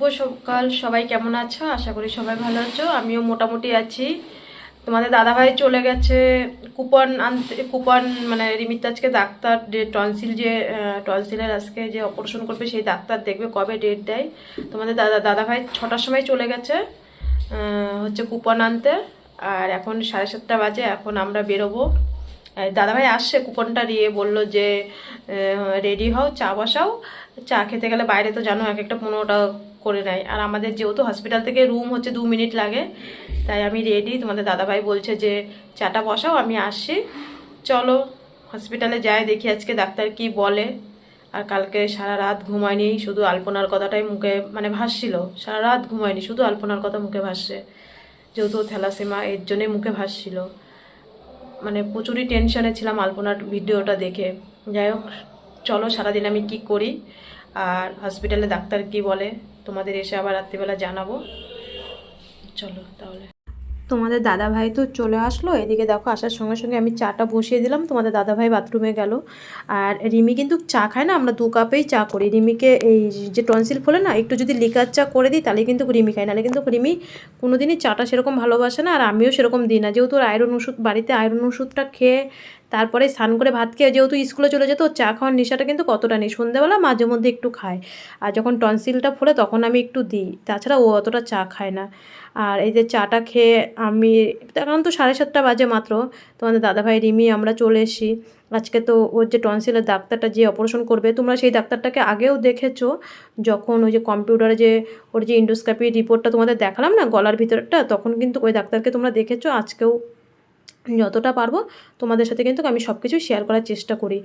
শুভ সকাল। সবাই কেমন আছো? আশা করি সবাই ভালো আছো। আমিও মোটামুটি আছি। তোমাদের দাদাভাই চলে গেছে কুপন আনতে, কুপন মানে রিমিত আজকে ডাক্তার যে টনসিল যে টনসিলের আজকে যে অপারেশন করবে সেই ডাক্তার দেখবে কবে ডেট দেয়। তোমাদের দাদা, দাদাভাই ছটার সময় চলে গেছে হচ্ছে কুপন আনতে। আর এখন সাড়ে সাতটা বাজে, এখন আমরা বেরোবো। দাদাভাই আসছে কুপনটা নিয়ে, বলল যে রেডি হও, চা বসাও। চা খেতে গেলে বাইরে তো জানো, এক একটা পনেরোটা করে নেয়। আর আমাদের যেহেতু হসপিটাল থেকে রুম হচ্ছে দু মিনিট লাগে, তাই আমি রেডি তোমাদের দাদাভাই বলছে যে, চাটা বসাও, আমি আসছি। চলো হসপিটালে যাই, দেখি আজকে ডাক্তার কি বলে। আর কালকে সারা রাত ঘুমায়নি, শুধু আলপনার কথাটাই মুখে মানে ভাসছিল। সারা রাত ঘুমায়নি, শুধু আলপনার কথা মুখে ভাসছে। যেহেতু থ্যালাসেমা এর জন্যে মুখে ভাসছিল। মানে প্রচুরই টেনশনে ছিলাম আলপনার ভিডিওটা দেখে। যাই হোক, চলো সারাদিন আমি কি করি, আর হসপিটালে ডাক্তার কি বলে। তোমাদের এসে আবার রাত্রিবেলা জানাব। চলো তাহলে। তোমাদের দাদাভাই তো চলে আসলো, এদিকে দেখো আসার সঙ্গে সঙ্গে আমি চাটা বসিয়ে দিলাম, তোমাদের দাদাভাই বাথরুমে গেল। আর রিমি কিন্তু চা খায় না, আমরা দু কাপেই চা করি। রিমিকে এই যে টনসিল ফোলে না, একটু যদি লিকার চা করে দিই, তাহলে কিন্তু রিমি খায়, নাহলে কিন্তু রিমি কোনো দিনই চাটা সেরকম ভালোবাসে না, আর আমিও সেরকম দিই না। যেহেতু আয়রন ওষুধ, বাড়িতে আয়রন ওষুধটা খেয়ে তারপরে স্নান করে ভাত খেয়ে যেহেতু স্কুলে চলে যেত, চা খাওয়ার নেশাটা কিন্তু কতটা নেই। সন্ধ্যেবেলা মাঝে মধ্যে একটু খায়। আর যখন টনসিলটা ফোলে, তখন আমি একটু দিই। তাছাড়া ও অতটা চা খায় না। আর এই যে চাটা খেয়ে আমি, এখন তো সাড়ে সাতটা বাজে মাত্র, তোমাদের দাদাভাই রিমি, আমরা চলে এসি আজকে তো ওর যে টনসিলের ডাক্তারটা যে অপারেশন করবে, তোমরা সেই ডাক্তারটাকে আগেও দেখেছ? যখন ওই যে কম্পিউটারে যে ওর যে ইন্ডোস্কোপি রিপোর্টটা তোমাদের দেখালাম না, গলার ভিতরটা, তখন কিন্তু ওই ডাক্তারকে তোমরা দেখেছ? আজকেও যতটা পারব তোমাদের সাথে কিন্তু আমি সব কিছু শেয়ার করার চেষ্টা করি।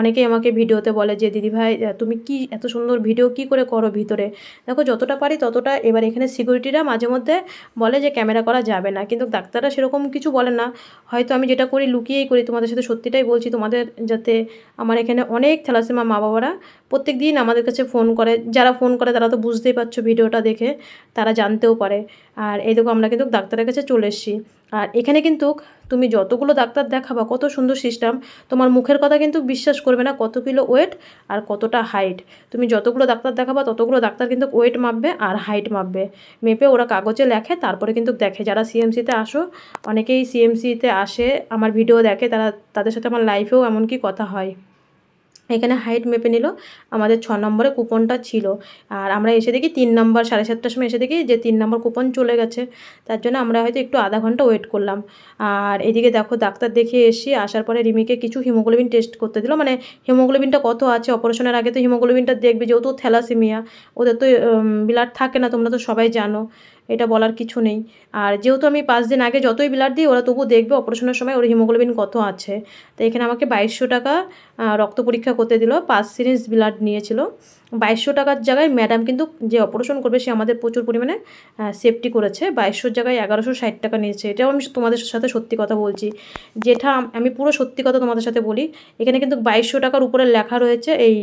অনেকেই আমাকে ভিডিওতে বলে যে দিদিভাই তুমি কি এত সুন্দর ভিডিও কি করে করো ভিতরে? দেখো, যতটা পারি ততটা এবার এখানে সিকিউরিটিরা মাঝে মধ্যে বলে যে ক্যামেরা করা যাবে না। কিন্তু ডাক্তাররা সেরকম কিছু বলে না। হয়তো আমি যেটা করি, লুকিয়েই করি। তোমাদের সাথে সত্যিটাই বলছি, তোমাদের যাতে আমার এখানে অনেক থ্যালাসেমা মা বাবারা প্রত্যেক দিন আমাদের কাছে ফোন করে। যারা ফোন করে, তারা তো বুঝতেই পারছ ভিডিওটা দেখে, তারা জানতেও পারে। আর এই দেখো, আমরা কিন্তু ডাক্তারের কাছে চলে এসেছি। আর এখানে কিন্তু তুমি যতগুলো ডাক্তার দেখাবা, কত সুন্দর সিস্টেম তোমার মুখের কথা কিন্তু বিশ্বাস করবে না কত কিলো ওয়েট আর কতটা হাইট তুমি যতগুলো ডাক্তার দেখাবা, ততগুলো ডাক্তার কিন্তু ওয়েট মাপবে আর হাইট মাপবে। মেপে ওরা কাগজে লেখে, তারপরে কিন্তু দেখে। যারা সিএমসিতে আসো, অনেকেই সিএমসিতে আসে, আমার ভিডিও দেখে, তারা তাদের সাথে আমার লাইফেও এমনকি কথা হয়। এখানে হাইট মেপে নিল। আমাদের ছ নম্বরে কুপনটা ছিল। আর আমরা এসে দেখি তিন নম্বর সাড়ে সাতটার সময় এসে দেখি যে তিন নম্বর কুপন চলে গেছে। তার জন্য আমরা হয়তো একটু আধা ঘণ্টা ওয়েট করলাম। আর এদিকে দেখো, ডাক্তার দেখিয়ে এসে আসার পরে রিমিকে কিছু হিমোগ্লোবিন টেস্ট করতে দিল। মানে হিমোগ্লোবিনটা কত আছে? অপারেশনের আগে তো হিমোগ্লোবিনটা দেখবে, যেহেতু থ্যালাসিমিয়া ওদের তো ব্লাড থাকে না, তোমরা তো সবাই জানো। এটা বলার কিছু নেই। আর যেহেতু আমি পাঁচ দিন আগে যতই ব্লাড দিই, ওরা তবু দেখবে অপারেশনের সময় ওর হিমোগ্লোবিন কত আছে। তো এখানে আমাকে বাইশশো টাকা রক্ত পরীক্ষা করতে দিল, পাঁচ সিরিজ ব্লাড নিয়েছিল। বাইশশো টাকার জায়গায় ম্যাডাম কিন্তু যে অপারেশন করবে সে আমাদের প্রচুর পরিমাণে সেফটি করেছে। বাইশশোর জায়গায় এগারোশো ষাট টাকা নিয়েছে। এটাও আমি তোমাদের সাথে সত্যি কথা বলছি। যেটা আমি পুরো সত্যি কথা তোমাদের সাথে বলি, এখানে কিন্তু বাইশশো টাকার উপরে লেখা রয়েছে এই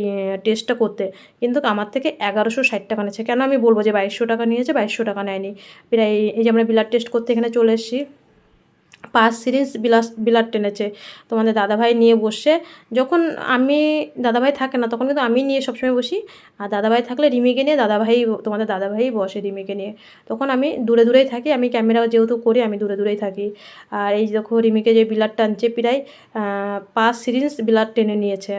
টেস্টটা করতে। কিন্তু আমার থেকে এগারোশো ষাট টাকা নিয়েছে। কেন আমি বলব যে বাইশশো টাকা নিয়েছে, বাইশশো টাকা নেয়নি? প্রায় এই যে আমরা ব্লাড টেস্ট করতে এখানে চলে এসেছি। পাঁচ সিরিজ বিলাস বিলার টেনেছে। তোমাদের দাদাভাই নিয়ে বসে, যখন আমি, দাদাভাই থাকে না, তখন কিন্তু আমি নিয়ে সবসময় বসি। আর দাদাভাই থাকলে রিমিকে নিয়ে, দাদাভাই, তোমাদের দাদাভাই বসে রিমিকে নিয়ে। তখন আমি দূরে দূরেই থাকি, আমি ক্যামেরা যেহেতু করি, আমি দূরে দূরেই থাকি। আর এই দেখো, রিমিকে যে বিলার টানছে প্রায় পাঁচ সিরিজ বিলার টেনে নিয়েছে।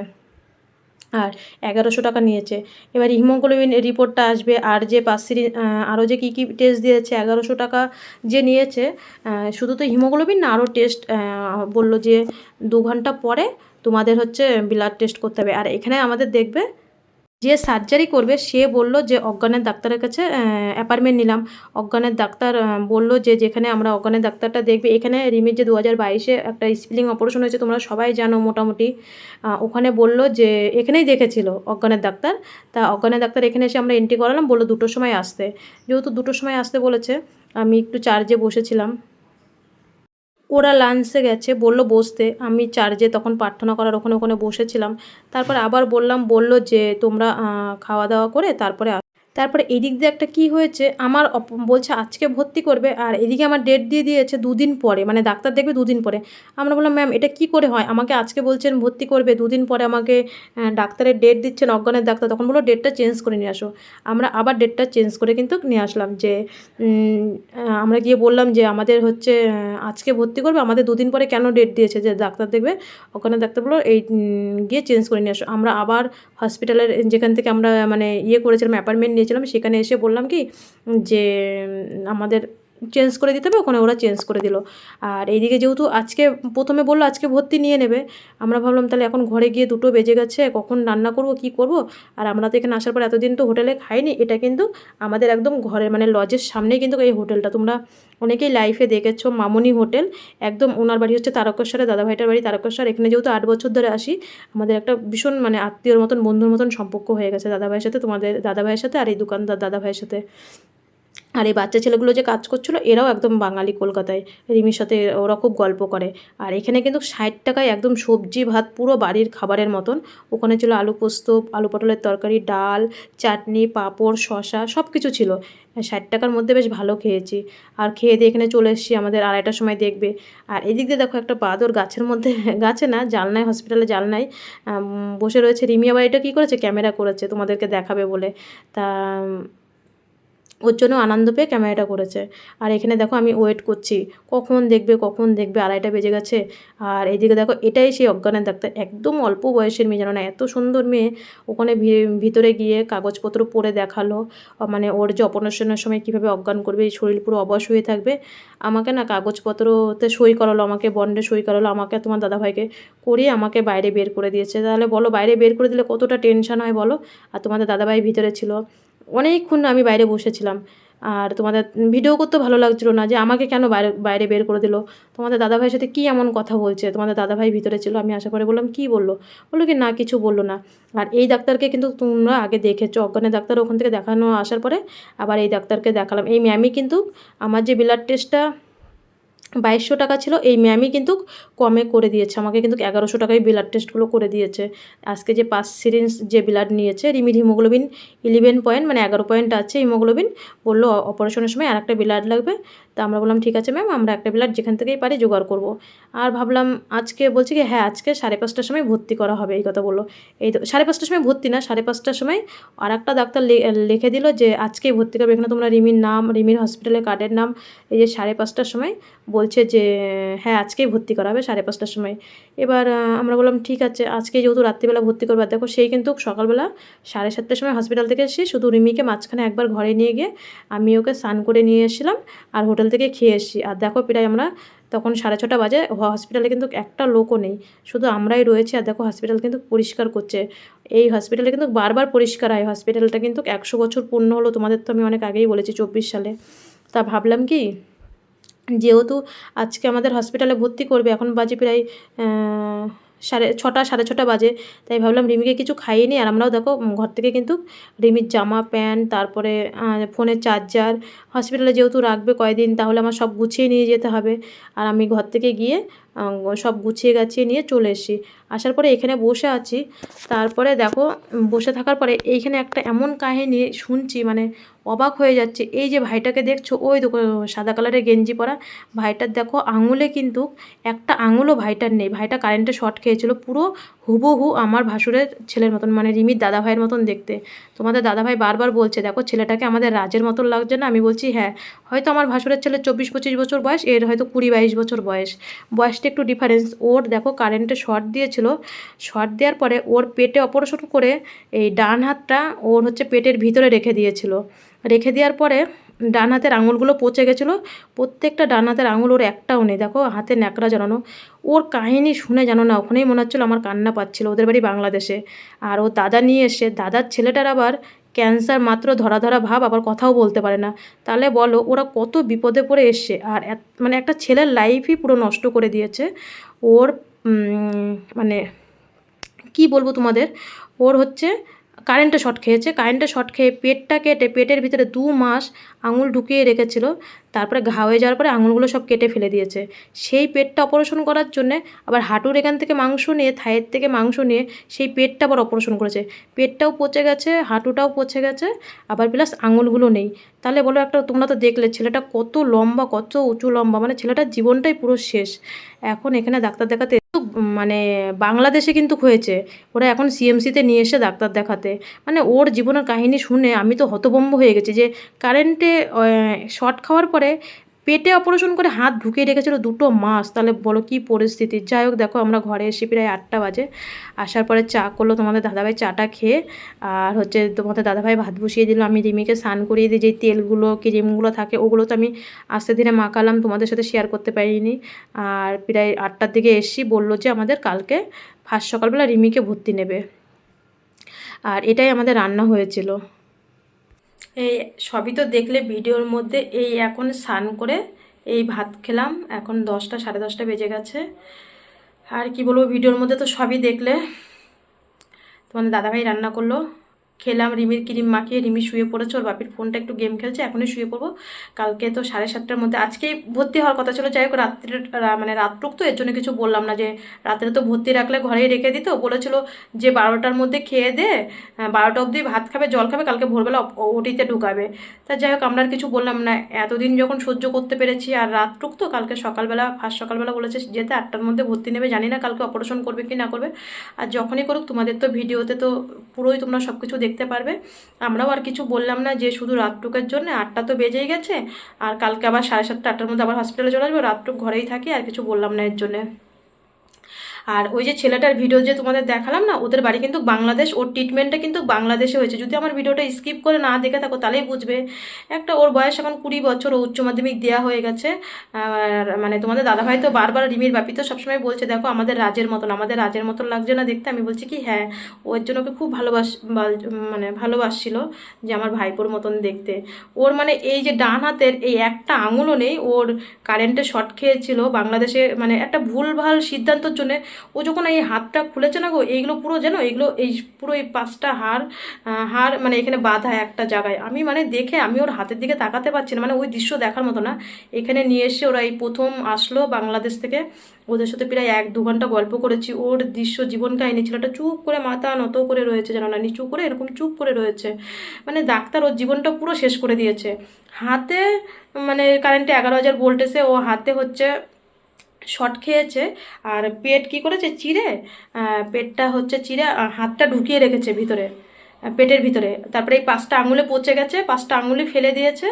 আর এগারোশো টাকা নিয়েছে। এবার হিমোগ্লোবিন রিপোর্টটা আসবে আর যে পাঁচ সিরিজ আরও যে কী কী টেস্ট দিয়েছে, এগারোশো টাকা যে নিয়েছে শুধু তো হিমোগ্লোবিন না, আরও টেস্ট বলল যে দু ঘণ্টা পরে তোমাদের হচ্ছে ব্লাড টেস্ট করতে হবে। আর এখানে আমাদের দেখবে যে সার্জারি করবে, সে বলল যে অজ্ঞানের ডাক্তারের কাছে অ্যাপার্টমেন্ট নিলাম। অজ্ঞানের ডাক্তার বলল যে যেখানে আমরা অজ্ঞানের ডাক্তারটা দেখবে, এখানে রিমির যে দু হাজার বাইশে একটা স্প্লিং অপারেশন হয়েছে, তোমরা সবাই জানো মোটামুটি। ওখানে বলল যে এখানেই দেখেছিল অজ্ঞানের ডাক্তার। তা অজ্ঞানের ডাক্তার এখানে এসে আমরা এন্ট্রি করালাম, বলল দুটোর সময় আসতে। যেহেতু দুটোর সময় আসতে বলেছে, আমি একটু চার্জে বসেছিলাম। ওরা লাঞ্চে গেছে, বলল বসতে। আমি চার্জে তখন প্রার্থনা করার ওখানে ওখানে বসেছিলাম। তারপর আবার বললাম, বলল যে তোমরা খাওয়া দাওয়া করে তারপরে তারপরে এদিক দিয়ে একটা কি হয়েছে, আমার বলছে আজকে ভর্তি করবে আর এদিকে আমার ডেট দিয়ে দিয়েছে দুদিন পরে মানে ডাক্তার দেখবে দুদিন পরে। আমরা বললাম ম্যাম এটা কি করে হয়? আমাকে আজকে বলছেন ভর্তি করবে, দুদিন পরে আমাকে ডাক্তারের ডেট দিচ্ছেন, অজ্ঞানের ডাক্তার। তখন বলল ডেটটা চেঞ্জ করে নিয়ে আসো। আমরা আবার ডেটটা চেঞ্জ করে কিন্তু নিয়ে আসলাম যে আমরা গিয়ে বললাম যে, আমাদের হচ্ছে আজকে ভর্তি করবে, আমাদের দুদিন পরে কেন ডেট দিয়েছে? যে ডাক্তার দেখবে ওখানে ডাক্তার বলল, এই গিয়ে চেঞ্জ করে নিয়ে আসো। আমরা আবার হসপিটালের যেখান থেকে আমরা মানে ইয়ে করেছিলাম অ্যাপয়েন্টমেন্ট নিয়েছিলাম সেখানে এসে বললাম কি যে আমাদের চেঞ্জ করে দিতে হবে, ওখানে ওরা চেঞ্জ করে দিল। আর এইদিকে যেহেতু আজকে প্রথমে বলল আজকে ভর্তি নিয়ে নেবে, আমরা ভাবলাম তাহলে এখন ঘরে গিয়ে দুটো বেজে গেছে, কখন রান্না করব, কি করব? আর আমরা তো এখানে আসার পর এতদিন তো হোটেলে খাইনি, এটা কিন্তু আমাদের একদম ঘরের মানে লজের সামনেই কিন্তু এই হোটেলটা। তোমরা অনেকেই লাইফে দেখেছ, মামনি হোটেল, একদম ওনার বাড়ি হচ্ছে তারকেশ্বরে, দাদাভাইটার বাড়ি তারকেশ্বর। এখানে যেহেতু আট বছর ধরে আসি, আমাদের একটা ভীষণ মানে আত্মীয়র মতন, বন্ধুর মতন সম্পর্ক হয়ে গেছে দাদাভাইয়ের সাথে, তোমাদের দাদাভাইয়ের সাথে আর এই দোকানদার দাদাভাইয়ের সাথে। আর এই বাচ্চা ছেলেগুলো যে কাজ করছিল, এরাও একদম বাঙালি কলকাতায়। রিমির সাথে ওরা খুব গল্প করে। আর এখানে কিন্তু ষাট টাকায় একদম সবজি, ভাত, পুরো বাড়ির খাবারের মতন। ওখানে ছিল আলু পোস্ত, আলু পটলের তরকারি, ডাল, চাটনি, পাঁপড় শশা সব কিছু ছিল। ষাট টাকার মধ্যে বেশ ভালো খেয়েছি। আর খেয়ে দিয়ে এখানে চলে এসেছি আমাদের আড়াইটার সময় দেখবে। আর এদিক দিয়ে দেখো একটা বাদর গাছের মধ্যে, গাছে না জালনায় হসপিটালে জালনায় বসে রয়েছে। রিমি এটা কী করেছে? ক্যামেরা করেছে, তোমাদেরকে দেখাবে বলে। তা ওর জন্য আনন্দ পেয়ে ক্যামেরাটা করেছে। আর এখানে দেখো আমি ওয়েট করছি। কখন দেখবে কখন দেখবে? আড়াইটা বেজে গেছে। আর এইদিকে দেখো এটাই সেই অজ্ঞানের ডাক্তার। একদম অল্প বয়সের মেয়ে জানো না, এত সুন্দর মেয়ে। ওখানে ভিতরে গিয়ে কাগজপত্র পড়ে দেখাল। মানে ওর যে অপারেশনের সময় কীভাবে অজ্ঞান করবে, এই শরীর পুরো অবশ হয়ে থাকবে। আমাকে না কাগজপত্রতে সই করালো, আমাকে বন্ডে সই করালো। আমাকে তোমার দাদাভাইকে করিয়ে আমাকে বাইরে বের করে দিয়েছে। তাহলে বলো বাইরে বের করে দিলে কতটা টেনশন হয় বলো? আর তোমাদের দাদাভাই ভিতরে ছিল। অনেকক্ষণ আমি বাইরে বসেছিলাম। আর তোমাদের ভিডিও করতে ভালো লাগছিল না যে আমাকে কেন বাইরে বাইরে বের করে দিল? তোমাদের দাদাভাইয়ের সাথে কী এমন কথা বলছে? তোমাদের দাদাভাই ভিতরে ছিল, আমি আশা করে বললাম, কী বলল? বলল কি, না, কিছু বলল না। আর এই ডাক্তারকে কিন্তু তোমরা আগে দেখেছ। অজ্ঞানের ডাক্তার ওখান থেকে দেখানো আসার পরে আবার এই ডাক্তারকে দেখালাম। এই ম্যামই কিন্তু আমার যে ব্লাড টেস্টটা বাইশশো টাকা ছিল। এই ম্যামই কিন্তু কমে করে দিয়েছে। আমাকে কিন্তু এগারোশো টাকায় ব্লাড টেস্টগুলো করে দিয়েছে। আজকে যে পাঁচ সিরিঞ্জ যে ব্লাড নিয়েছে রিমিড হিমোগ্লোবিন ইলেভেন পয়েন্ট মানে এগারো পয়েন্ট আছে হিমোগ্লোবিন বলল অপারেশনের সময় আর একটা ব্লাড লাগবে। তা আমরা বললাম, ঠিক আছে ম্যাম আমরা একটা ব্লাড যেখান থেকেই পারি জোগাড় করব। আর ভাবলাম আজকে বলছি কি হ্যাঁ আজকে সাড়ে পাঁচটার সময় ভর্তি করা হবে। এই কথা বলল। এই তো সাড়ে পাঁচটার সময় ভর্তি না, সাড়ে পাঁচটার সময় আর একটা ডাক্তার লিখে দিল যে, আজকেই ভর্তি করবে। এখানে তোমরা রিমির নাম, রিমির হসপিটালের কার্ডের নাম, এই যে সাড়ে পাঁচটার সময় বলছে যে হ্যাঁ আজকেই ভর্তি করা হবে সাড়ে পাঁচটার সময়। এবার আমরা বললাম, ঠিক আছে, আজকে যেহেতু রাত্রিবেলা ভর্তি করবে দেখো সেই কিন্তু সকালবেলা সাড়ে সাতটার সময় হসপিটাল থেকে এসে শুধু রিমিকে মাঝখানে একবার ঘরে নিয়ে গিয়ে আমি ওকে স্নান করে নিয়ে এসেছিলাম, আর হোটেল থেকে খেয়ে এসেছি আর দেখো প্রায় আমরা তখন সাড়ে ছটা বাজে হসপিটালে কিন্তু একটা লোকও নেই। শুধু আমরাই রয়েছি আর দেখো হসপিটাল কিন্তু পরিষ্কার করছে। এই হসপিটালে কিন্তু বারবার পরিষ্কার হয়। হসপিটালটা কিন্তু একশো বছর পূর্ণ হলো, তোমাদের তো আমি অনেক আগেই বলেছি চব্বিশ সালে। তা ভাবলাম কি, যেহেতু আজকে আমাদের হসপিটালে ভর্তি করবে, এখন বাজে প্রায় সাড়ে ছটা সাড়ে ছটা বাজে। তাই ভাবলাম রিমিকে কিছু খাইয়ে নিই। আর আমরাও দেখো ঘর থেকে কিন্তু রিমির জামা, প্যান্ট, তারপরে ফোনের চার্জার হসপিটালে যেহেতু রাখবে কয়দিন, তাহলে আমার সব গুছিয়ে নিয়ে যেতে হবে। আর আমি ঘর থেকে গিয়ে সব গুছিয়ে গাছিয়ে নিয়ে চলে এসেছি। আসার পরে এখানে বসে আছি। তারপরে দেখো বসে থাকার পরে এইখানে একটা এমন কাহিনী শুনছি মানে অবাক হয়ে যাচ্ছে। এই যে ভাইটাকে দেখছ, ওই সাদা কালারের গেঞ্জি পরা ভাইটার দেখো আঙুলে কিন্তু একটা আঙুলও ভাইটার নেই। ভাইটা কারেন্টে শর্ট খেয়েছিল পুরো হুবহু আমার ভাসুরের ছেলের মতন মানে রিমির দাদা ভাইয়ের মতন দেখতে। তোমাদের দাদা ভাই বারবার বলছে, দেখো, ছেলেটাকে আমাদের রাজের মতন লাগছে না? আমি বলছি হ্যাঁ হয়তো আমার ভাসুরের ছেলে চব্বিশ পঁচিশ বছর বয়স, এর হয়তো কুড়ি বাইশ বছর বয়স। বয়সটা একটু ডিফারেন্স ওর দেখো কারেন্টে শর্ট দিয়েছিল। শর্ট দেওয়ার পরে ওর পেটে অপারেশন করে এই ডান হাতটা ওর হচ্ছে পেটের ভিতরে রেখে দিয়েছিল। রেখে দেওয়ার পরে ডান হাতের আঙুলগুলো পচে গেছিল। প্রত্যেকটা ডান হাতের আঙুল ওর একটাও নেই। দেখো হাতে ন্যাকড়া জানানো ওর কাহিনী শুনে জানো না, ওখানেই মনে হচ্ছিল আমার কান্না পাচ্ছিলো। ওদের বাড়ি বাংলাদেশে। আর ও দাদা নিয়ে এসে, দাদার ছেলেটার আবার ক্যান্সার মাত্র ধরা ধরা ভাব আবার কথাও বলতে পারে না। তাহলে বলো, ওরা কত বিপদে পড়ে এসছে আর মানে একটা ছেলের লাইফই পুরো নষ্ট করে দিয়েছে। ওর মানে কি বলব তোমাদের? ওর হচ্ছে কারেন্টে শট খেয়েছে। কারেন্টে শট খেয়ে পেটটা কেটে পেটের ভিতরে দু মাস আঙুল ঢুকিয়ে রেখেছিল। তারপরে ঘা হয়ে যাওয়ার পরে আঙুলগুলো সব কেটে ফেলে দিয়েছে। সেই পেটটা অপারেশন করার জন্যে আবার হাঁটুর এখান থেকে মাংস নিয়ে, থায়ের থেকে মাংস নিয়ে সেই পেটটা আবার অপারেশন করেছে। পেটটাও পচে গেছে, হাঁটুটাও পচে গেছে, আবার প্লাস আঙুলগুলো নেই। তাহলে বলো একটা, তোমরা তো দেখলে ছেলেটা কত লম্বা, কত উঁচু লম্বা মানে ছেলেটার জীবনটাই পুরো শেষ। এখন এখানে ডাক্তার দেখাতে মানে বাংলাদেশে কিন্তু হয়েছে। ওরা এখন সিএমসিতে নিয়ে এসে ডাক্তার দেখাতে। মানে ওর জীবনের কাহিনী শুনে আমি তো হতভম্ব হয়ে গেছি যে কারেন্টে শর্ট খাওয়ার পরে পেটে অপারেশন করে হাত ঢুকিয়ে রেখেছিল দুটো মাস। তাহলে বলো কী পরিস্থিতি? যাই হোক, দেখো আমরা ঘরে এসে প্রায় আটটা বাজে। আসার পরে চা করল তোমাদের দাদাভাই, চাটা খেয়ে আর হচ্ছে তোমাদের দাদাভাই ভাত বসিয়ে দিল। আমি রিমিকে স্নান করিয়ে দিই, যেই তেলগুলো, ক্রিমগুলো থাকে, ওগুলো তো আমি আস্তে ধীরে মাখালাম, তোমাদের সাথে শেয়ার করতে পারিনি। আর প্রায় আটটার দিকে এসছি বলল যে আমাদের কালকে ফার্স্ট সকালবেলা রিমিকে ভর্তি নেবে। আর এটাই আমাদের রান্না হয়েছিল। এই সবই তো দেখলে ভিডিওর মধ্যে এই এখন স্নান করে এই ভাত খেলাম। এখন দশটা, সাড়ে দশটা বেজে গেছে। আর কি বলব, ভিডিওর মধ্যে তো সবই দেখলে। তোমাদের দাদাভাই রান্না করল। খেলাম, রিমির ক্রিম মাখিয়ে রিমি শুয়ে পড়েছে, ওর বাপির ফোনটা একটু গেম খেলছে, এখনই শুয়ে পড়ব। কালকে তো সাড়ে সাতটার মধ্যে, আজকেই ভর্তি হওয়ার কথা ছিল, যাই হোক রাত্রে মানে রাত্রুক তো, এর জন্য কিছু বললাম না যে রাত্রে তো ভর্তি রাখলে ঘরেই রেখে দিত, বলেছিল যে বারোটার মধ্যে খেয়ে দে বারোটা অবধি ভাত খাবে, জল খাবে, কালকে ভোরবেলা ওটিতে ঢুকাবে। তা যাই হোক, আমরা আর কিছু বললাম না, এতদিন যখন সহ্য করতে পেরেছি, আর রাত্রুক তো, কালকে সকালবেলা, ফার্স্ট সকালবেলা বলেছে যেতে, আটটার মধ্যে ভর্তি নেবে, জানি না কালকে অপারেশন করবে কি না করবে। আর যখনই করুক, তোমাদের তো ভিডিওতে তো পুরোই তোমরা সব কিছু দেখতে পারবে। আমরাও আর কিছু বললাম না যে শুধু রাতটুকের জন্য, আটটা তো বেজেই গেছে। আর কালকে আবার সাড়ে সাতটা আটটার মধ্যে আবার হসপিটালে চলে আসব। রাতটুক ঘরেই থাকি, আর কিছু বললাম না এর জন্যে। আর ওই যে ছেলেটার ভিডিও যে তোমাদের দেখালাম না, ওদের বাড়ি কিন্তু বাংলাদেশ, ওর ট্রিটমেন্টটা কিন্তু বাংলাদেশে হয়েছে। যদি আমার ভিডিওটা স্কিপ করে না দেখে থাকো, তাহলেই বুঝবে। একটা ওর বয়স এখন কুড়ি বছর, ও উচ্চ মাধ্যমিক দেওয়া হয়ে গেছে। আর মানে তোমাদের দাদাভাই তো বারবার রিমির বাপি তো সবসময় বলছে, দেখো, আমাদের রাজের মতন, আমাদের রাজের মতন লাগছে না দেখতে? আমি বলছি কি হ্যাঁ ওর জন্য ওকে খুব ভালোবাস মানে ভালোবাসছিল যে আমার ভাইপোর মতন দেখতে। ওর মানে এই যে ডান হাতের এই একটা আঙুলও নেই, ওর কারেন্টে শর্ট খেয়েছিল। বাংলাদেশে মানে একটা ভুলভাল সিদ্ধান্তর জন্য ও যখন এই হাতটা খুলেছে না গো, এইগুলো পুরো যেন এইগুলো এই পুরো এই পাঁচটা হার হার মানে এখানে বাঁধা একটা জায়গায়। আমি মানে দেখে, আমি ওর হাতের দিকে তাকাতে পারছি না মানে ওই দৃশ্য দেখার মতো না। এখানে নিয়ে এসে ওরা এই প্রথম আসলো বাংলাদেশ থেকে। ওদের সাথে প্রায় এক দু ঘণ্টা গল্প করেছি। ওর দৃশ্য জীবন কাহিনী ছেলেটা চুপ করে মাথা নত করে রয়েছে, যেন না নিচু করে এরকম চুপ করে রয়েছে। মানে ডাক্তার ওর জীবনটা পুরো শেষ করে দিয়েছে। হাতে মানে কারেন্টে এগারো হাজার ভোল্টেজে ও হাতে হচ্ছে শর্ট খেয়েছে, আর পেট কি করেছে? চিড়ে পেটটা হচ্ছে চিড়ে হাতটা ঢুকিয়ে রেখেছে ভিতরে পেটের ভিতরে। তারপরে এই পাঁচটা আঙুলে পচে গেছে, পাঁচটা আঙুলে ফেলে দিয়েছে,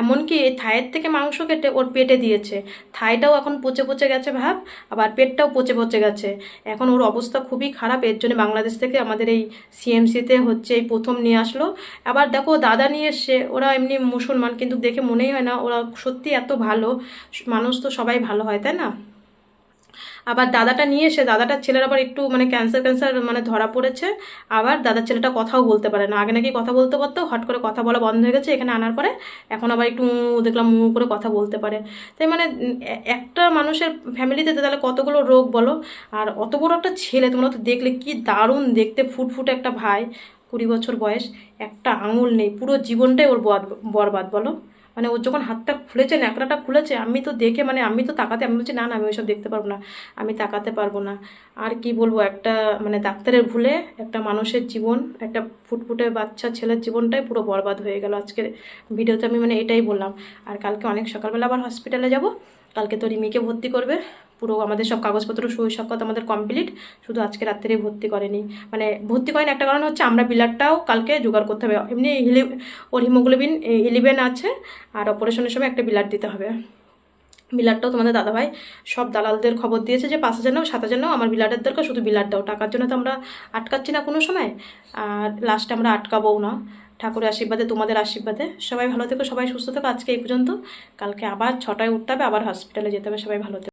এমনকি এই থায়ের থেকে মাংস কেটে ওর পেটে দিয়েছে। থাইটাও এখন পচে পচে গেছে ভাব, আবার পেটটাও পচে পচে গেছে। এখন ওর অবস্থা খুবই খারাপ, এর জন্য বাংলাদেশ থেকে আমাদের এই সিএমসিতে হচ্ছে এই প্রথম নিয়ে আসলো। আবার দেখো, দাদা নিয়ে এসছে, ওরা এমনি মুসলমান, কিন্তু দেখে মনেই হয় না, ওরা সত্যি এত ভালো, মানুষ তো সবাই ভালো হয়, তাই না? আবার দাদাটা নিয়ে এসে, দাদাটার ছেলের আবার একটু মানে ক্যান্সার ক্যান্সার মানে ধরা পড়েছে। আবার দাদার ছেলেটা কথাও বলতে পারে না। আগে নাকি কথা বলতে পারতো হট করে কথা বলা বন্ধ হয়ে গেছে, এখানে আনার পরে এখন আবার একটু দেখলাম মু করে কথা বলতে পারে। তাই মানে একটা মানুষের ফ্যামিলিতে তাহলে কতগুলো রোগ বলো? আর অত বড় একটা ছেলে, তোমরা তো দেখলে কি দারুণ দেখতে ফুটফুটে একটা ভাই, কুড়ি বছর বয়স, একটা আঙুল নেই, পুরো জীবনটাই ওর বদ- বরবাদ বলো? মানে ওর যখন হাতটা খুলেছে, ন্যাকড়াটা খুলেছে, আমি তো দেখে মানে আমি তো তাকাতে, আমি বলছি, না না, আমি ওইসব দেখতে পারব না, আমি তাকাতে পারব না। আর কি বলব, একটা মানে ডাক্তারের ভুলে একটা মানুষের জীবন, একটা ফুটফুটে বাচ্চা ছেলের জীবনটাই পুরো বরবাদ হয়ে গেল। আজকের ভিডিওতে আমি মানে এটাই বললাম। আর কালকে অনেক সকালবেলা আবার হসপিটালে যাব। কালকে তো রিমিকে ভর্তি করবে। পুরো আমাদের সব কাগজপত্র, সই সাক্ষাৎ আমাদের কমপ্লিট শুধু আজকে রাত্রে ভর্তি করেনি। মানে ভর্তি করেনি, একটা কারণ হচ্ছে আমরা বিলারটাও কালকে জোগাড় করতে হবে। এমনি হিলি, ওর হিমোগ্লোবিন ইলেভেন আছে আর অপারেশনের সময় একটা বিলার দিতে হবে। বিলারটাও তোমাদের দাদাভাই সব দালালদের খবর দিয়েছে যে পাঁচ হাজার নাও, সাত হাজার নাও, আমার বিলারের দরকার শুধু বিলার দাও। টাকার জন্য তো আমরা আটকাচ্ছি না কোনো সময়। আর লাস্টে আমরা আটকাবও না। ঠাকুরের আশীর্বাদে, তোমাদের আশীর্বাদে। সবাই ভালো থেকো, সবাই সুস্থ থেকো। আজকে এই পর্যন্ত। কালকে আবার ছটায় উঠতে হবে, আবার হসপিটালে যেতে হবে। সবাই ভালো থেকো।